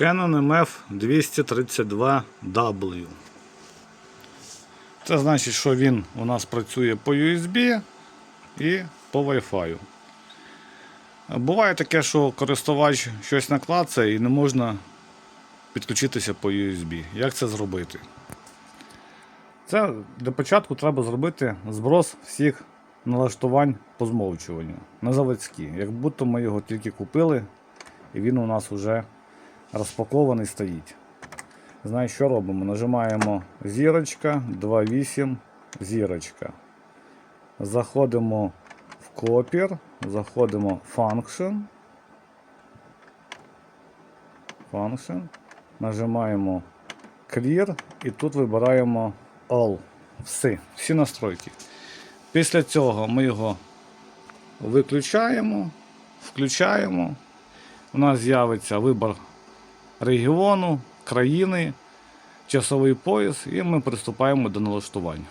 Canon MF232W. Це значить, що він у нас працює по USB і по Wi-Fi. Буває таке, що користувач щось наклацає і не можна підключитися по USB. Як це зробити? Це для початку треба зробити зброс всіх налаштувань по змовчуванню на заводські. Як будто ми його тільки купили, і він у нас вже розпакований стоїть. Знаєш, що робимо? Нажимаємо зірочка, 2.8, зірочка. Заходимо в копір, заходимо в Function. Function. Нажимаємо Clear і тут вибираємо All. Всі, всі настройки. Після цього ми його виключаємо, включаємо. У нас з'явиться вибір регіону, країни, часовий пояс, і ми приступаємо до налаштування.